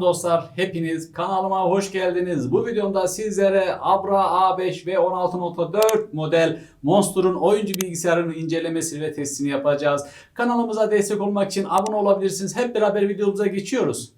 Dostlar hepiniz kanalıma hoş geldiniz. Bu videomda sizlere Abra A5 ve 16.4 model Monster'ın oyuncu bilgisayarının incelemesi ve testini yapacağız. Kanalımıza destek olmak için abone olabilirsiniz. Hep beraber videomuza geçiyoruz.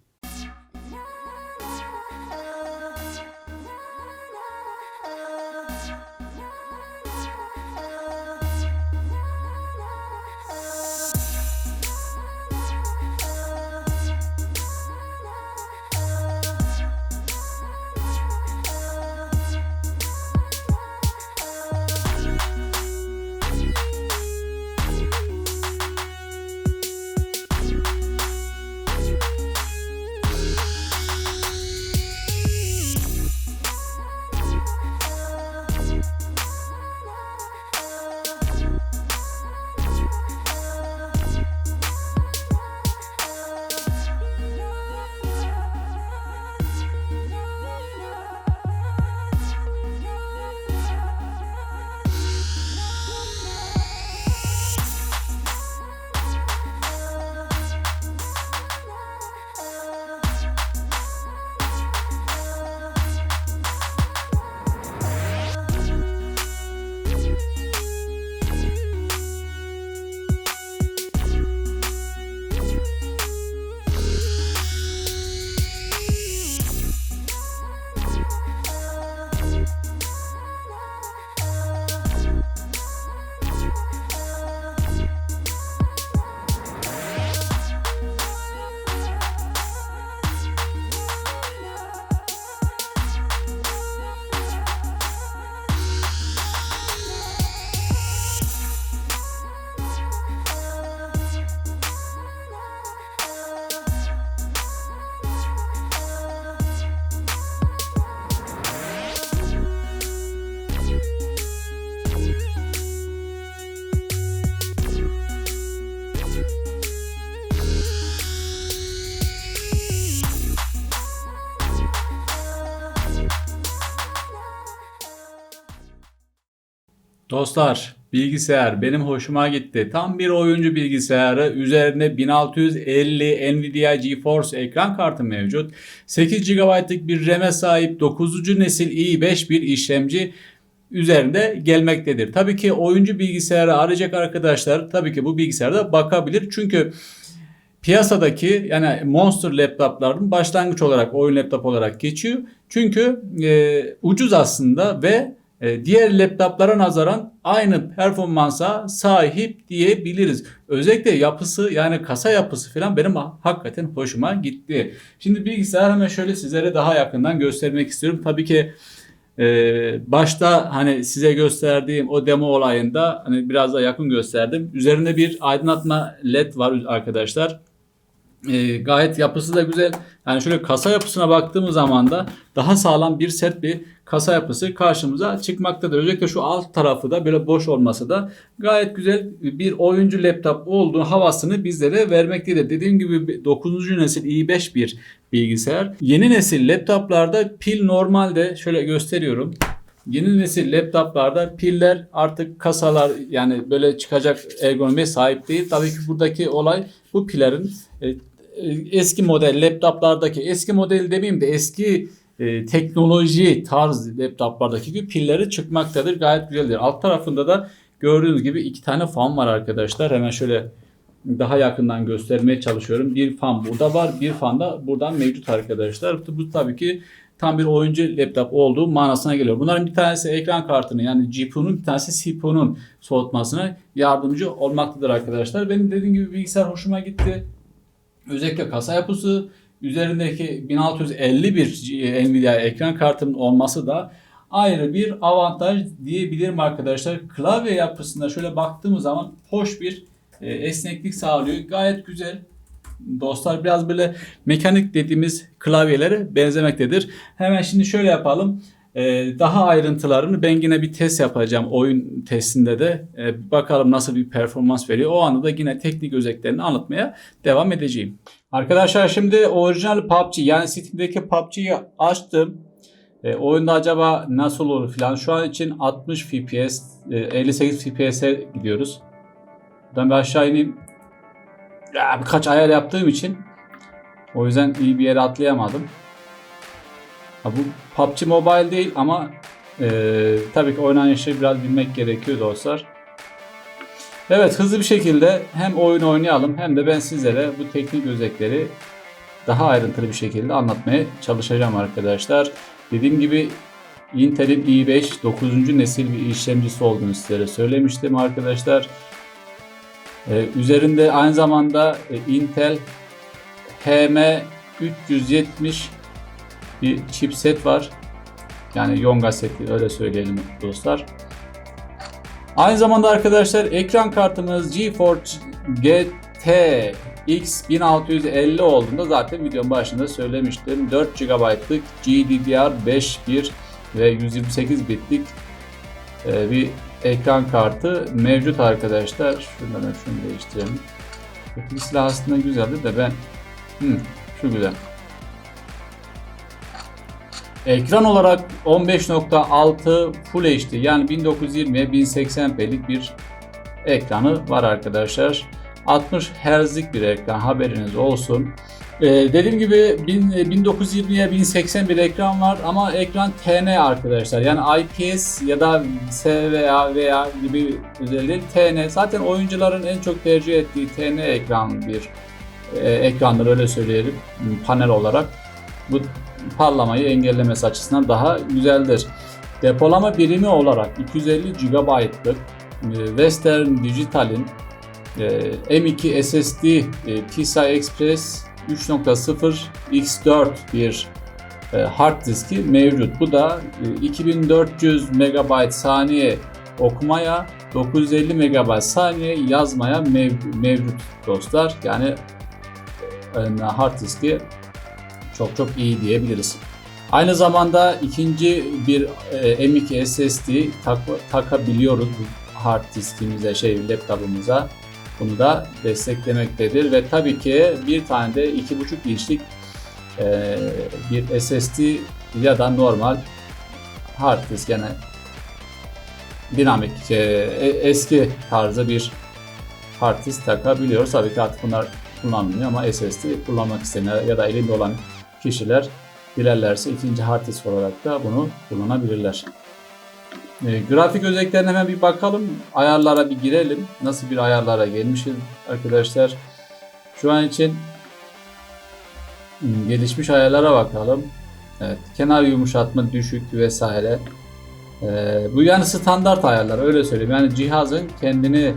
Dostlar bilgisayar benim hoşuma gitti. Tam bir oyuncu bilgisayarı. Üzerinde 1650 Nvidia GeForce ekran kartı mevcut. 8 GB'lık bir RAM'e sahip 9. nesil i5 bir işlemci üzerinde gelmektedir. Tabii ki oyuncu bilgisayarı arayacak arkadaşlar tabii ki bu bilgisayarda bakabilir. Çünkü piyasadaki yani Monster laptopların başlangıç olarak oyun laptop olarak geçiyor. Çünkü e, ucuz aslında ve diğer laptoplara nazaran aynı performansa sahip diyebiliriz. Özellikle yapısı yani kasa yapısı falan benim hakikaten hoşuma gitti. Şimdi bilgisayar hemen şöyle sizlere daha yakından göstermek istiyorum. Tabii ki e, başta hani size gösterdiğim o demo olayında hani biraz da yakın gösterdim. Üzerinde bir aydınlatma led var arkadaşlar. E, gayet yapısı da güzel. Yani şöyle kasa yapısına baktığımız zaman da daha sağlam bir sert bir kasa yapısı karşımıza çıkmaktadır. Özellikle şu alt tarafı da böyle boş olması da gayet güzel bir oyuncu laptop olduğu havasını bizlere vermektedir. Dediğim gibi 9. nesil i5 bir bilgisayar. Yeni nesil laptoplarda pil normalde şöyle gösteriyorum. Yeni nesil laptoplarda piller artık kasalar yani böyle çıkacak ergonomiye sahip değil. Tabii ki buradaki olay bu pillerin e, eski model laptoplardaki eski model demeyeyim de eski e, teknoloji tarz laptoplardaki gibi pilleri çıkmaktadır. Gayet güzeldir. Alt tarafında da gördüğünüz gibi iki tane fan var arkadaşlar. Hemen şöyle daha yakından göstermeye çalışıyorum. Bir fan burada var. Bir fan da buradan mevcut arkadaşlar. Bu tabii ki tam bir oyuncu laptop olduğu manasına geliyor. Bunların bir tanesi ekran kartını yani GPU'nun bir tanesi CPU'nun soğutmasına yardımcı olmaktadır arkadaşlar. Benim dediğim gibi bilgisayar hoşuma gitti. Özellikle kasa yapısı, üzerindeki 1650 bir Nvidia ekran kartının olması da ayrı bir avantaj diyebilirim arkadaşlar. Klavye yapısında şöyle baktığımız zaman hoş bir e, esneklik sağlıyor. Gayet güzel. Dostlar biraz böyle mekanik dediğimiz klavyelere benzemektedir. Hemen şimdi şöyle yapalım. Ee, daha ayrıntılarını ben yine bir test yapacağım oyun testinde de. Ee, bakalım nasıl bir performans veriyor. O anda da yine teknik özelliklerini anlatmaya devam edeceğim. Arkadaşlar şimdi orijinal PUBG yani Steam'deki PUBG'yi açtım. E, oyunda acaba nasıl olur filan. Şu an için 60 FPS, e, 58 FPS'e gidiyoruz. Buradan bir aşağı ineyim. Ya, birkaç ayar yaptığım için O yüzden iyi bir yere atlayamadım. Ha, bu PUBG Mobile değil ama e, tabii ki oynanışı biraz bilmek gerekiyor dostlar. Evet hızlı bir şekilde hem oyun oynayalım hem de ben sizlere bu teknik özellikleri daha ayrıntılı bir şekilde anlatmaya çalışacağım arkadaşlar. Dediğim gibi Intel'in i5 9. nesil bir işlemcisi olduğunu sizlere söylemiştim arkadaşlar. Ee, üzerinde aynı zamanda e, Intel HM370 bir chipset var. Yani Yonga seti öyle söyleyelim dostlar. Aynı zamanda arkadaşlar ekran kartımız GeForce GT X 1650 olduğunda zaten videonun başında söylemiştim. 4 GB'lık GDDR5 ve 128 bitlik e, bir ekran kartı mevcut arkadaşlar. Şuradan da şunu değiştirelim. Bu silah aslında güzeldi de ben hmm, şu güzel. Ekran olarak 15.6 Full HD yani 1920'ye 1080p'lik bir ekranı var arkadaşlar. 60 Hz'lik bir ekran haberiniz olsun. Ee, dediğim gibi 1920'ye 1080 bir ekran var ama ekran TN arkadaşlar. Yani IPS ya da SVA veya gibi özelliği TN. Zaten oyuncuların en çok tercih ettiği TN ekran bir e, ekrandır öyle söyleyelim panel olarak. Bu parlamayı engellemesi açısından daha güzeldir. Depolama birimi olarak 250 GB'lık e, Western Digital'in e, M2 SSD e, PCI Express 3.0 X4 bir hard diski mevcut. Bu da 2400 MB saniye okumaya 950 MB saniye yazmaya mev mevcut dostlar. Yani hard diski çok çok iyi diyebiliriz. Aynı zamanda ikinci bir e, M2 SSD tak, takabiliyoruz hard diskimize, şey laptopumuza. Bunu da desteklemektedir ve tabii ki bir tane de 2.5 inçlik e, bir SSD ya da normal hard disk yani dinamik e, eski tarzı bir hard disk takabiliyoruz. Tabii ki artık bunlar kullanılmıyor ama SSD kullanmak isteyenler ya da elinde olan kişiler dilerlerse ikinci hard olarak da bunu kullanabilirler. E, grafik özelliklerine hemen bir bakalım. Ayarlara bir girelim. Nasıl bir ayarlara gelmişiz arkadaşlar. Şu an için hmm, gelişmiş ayarlara bakalım. Evet, kenar yumuşatma düşük vesaire. Ee, bu yani standart ayarlar öyle söyleyeyim. Yani cihazın kendini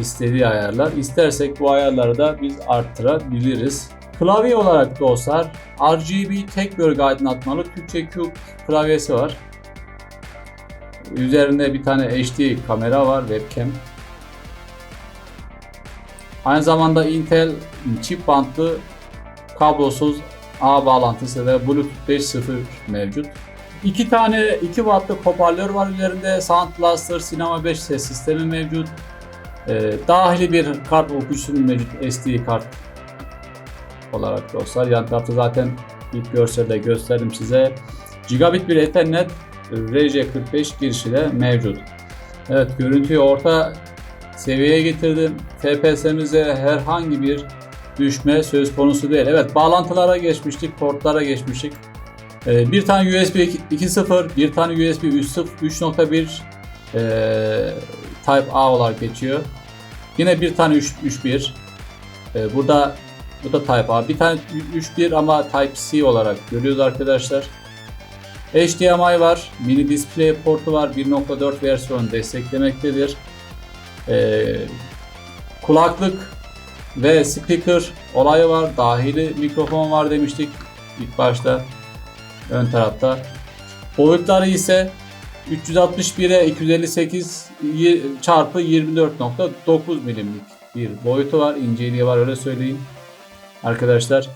istediği ayarlar. İstersek bu ayarları da biz arttırabiliriz. Klavye olarak dostlar RGB tek bölge aydınlatmalı Türkçe Q klavyesi var. Üzerinde bir tane HD kamera var webcam. Aynı zamanda Intel çift bantlı kablosuz ağ bağlantısı ve Bluetooth 5.0 mevcut. İki tane 2 wattlık hoparlör var üzerinde. Sound Blaster Cinema 5 ses sistemi mevcut. Ee, dahili bir kart okuyucusu mevcut SD kart olarak dostlar. Yan tarafta zaten ilk görselde gösterdim size. Gigabit bir Ethernet RJ45 girişi mevcut. Evet görüntüyü orta seviyeye getirdim. TPS'mize herhangi bir düşme söz konusu değil. Evet bağlantılara geçmiştik, portlara geçmiştik. Ee, bir tane USB 2.0, bir tane USB 3.1 e, Type A olarak geçiyor. Yine bir tane 3.1. Ee, burada bu da Type A. Bir tane 3.1 ama Type C olarak görüyoruz arkadaşlar. HDMI var. Mini display portu var. 1.4 versiyon desteklemektedir. Ee, kulaklık ve speaker olayı var. Dahili mikrofon var demiştik ilk başta ön tarafta. Boyutları ise 361'e 258 çarpı 24.9 milimlik bir boyutu var. İnceliği var öyle söyleyeyim arkadaşlar.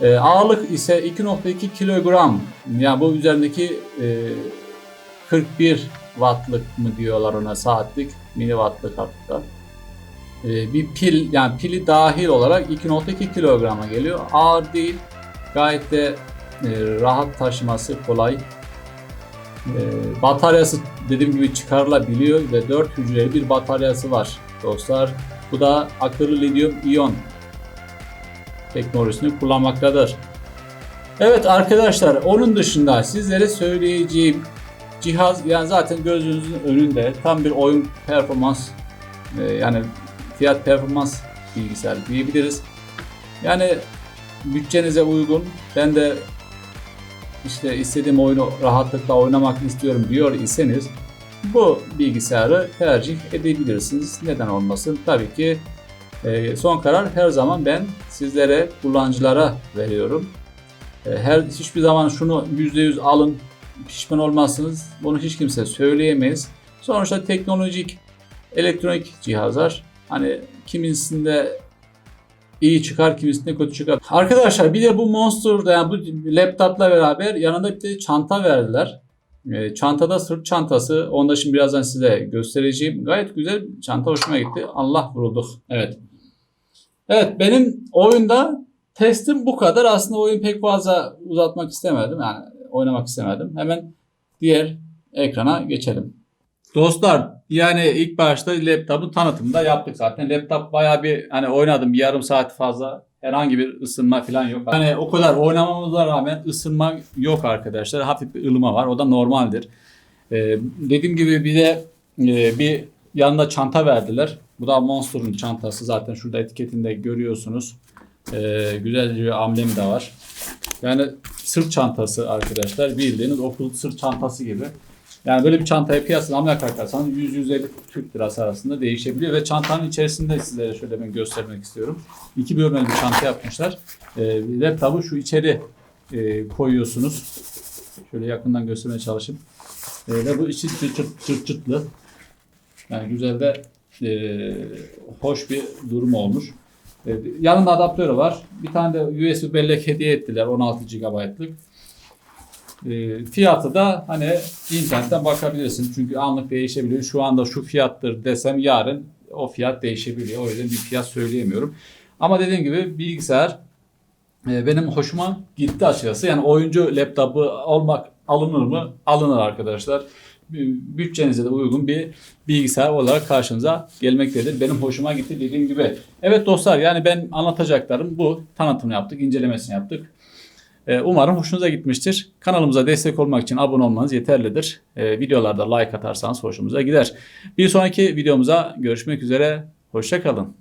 E, ağırlık ise 2.2 kilogram. Yani bu üzerindeki e, 41 wattlık mı diyorlar ona saatlik mini wattlık hatta. E, bir pil yani pili dahil olarak 2.2 kilograma geliyor. Ağır değil. Gayet de e, rahat taşıması kolay. E, bataryası dediğim gibi çıkarılabiliyor ve 4 hücreli bir bataryası var dostlar. Bu da akıllı lityum iyon teknolojisini kullanmaktadır. Evet arkadaşlar onun dışında sizlere söyleyeceğim cihaz yani zaten gözünüzün önünde tam bir oyun performans e, yani fiyat performans bilgisayar diyebiliriz. Yani bütçenize uygun ben de işte istediğim oyunu rahatlıkla oynamak istiyorum diyor iseniz bu bilgisayarı tercih edebilirsiniz. Neden olmasın? Tabii ki e, son karar her zaman ben sizlere kullanıcılara veriyorum. E, her hiçbir zaman şunu %100 alın pişman olmazsınız. Bunu hiç kimse söyleyemeyiz. Sonuçta teknolojik elektronik cihazlar hani kimisinde iyi çıkar, kimisinde kötü çıkar. Arkadaşlar bir de bu Monster'da yani bu laptopla beraber yanında bir de çanta verdiler. E, çantada sırt çantası. Onu da şimdi birazdan size göstereceğim. Gayet güzel çanta hoşuma gitti. Allah vurulduk. Evet. Evet benim oyunda testim bu kadar. Aslında oyun pek fazla uzatmak istemedim. Yani oynamak istemedim. Hemen diğer ekrana geçelim. Dostlar yani ilk başta laptopun tanıtımında yaptık zaten. Laptop bayağı bir hani oynadım bir yarım saat fazla. Herhangi bir ısınma falan yok. Hani o kadar oynamamıza rağmen ısınma yok arkadaşlar. Hafif bir ılıma var. O da normaldir. Ee, dediğim gibi bir de e, bir yanında çanta verdiler. Bu da Monster'ın çantası. Zaten şurada etiketinde görüyorsunuz. Ee, güzel bir amblemi de var. Yani sırt çantası arkadaşlar. Bildiğiniz okul sırt çantası gibi. Yani böyle bir çantaya piyasada almaya kalkarsanız 100-150 Türk lirası arasında değişebiliyor ve çantanın içerisinde sizlere şöyle ben göstermek istiyorum. İki bölmeli bir çanta yapmışlar. E, laptopu şu içeri e, koyuyorsunuz. Şöyle yakından göstermeye çalışayım. E, ve bu içi çıt çıt çıt çıtlı. Yani güzel de e, hoş bir durum olmuş. E, yanında adaptörü var. Bir tane de USB bellek hediye ettiler 16 GB'lık. E, fiyatı da hani internetten bakabilirsin. Çünkü anlık değişebiliyor. Şu anda şu fiyattır desem yarın o fiyat değişebiliyor. O yüzden bir fiyat söyleyemiyorum. Ama dediğim gibi bilgisayar e, benim hoşuma gitti açıkçası. Yani oyuncu laptopu olmak alınır mı? Alınır arkadaşlar. Bütçenize de uygun bir bilgisayar olarak karşınıza gelmektedir. Benim hoşuma gitti dediğim gibi. Evet dostlar yani ben anlatacaklarım bu. Tanıtımını yaptık, incelemesini yaptık. Ee, Umarım hoşunuza gitmiştir. Kanalımıza destek olmak için abone olmanız yeterlidir. Ee, videolarda like atarsanız hoşumuza gider. Bir sonraki videomuza görüşmek üzere. Hoşçakalın.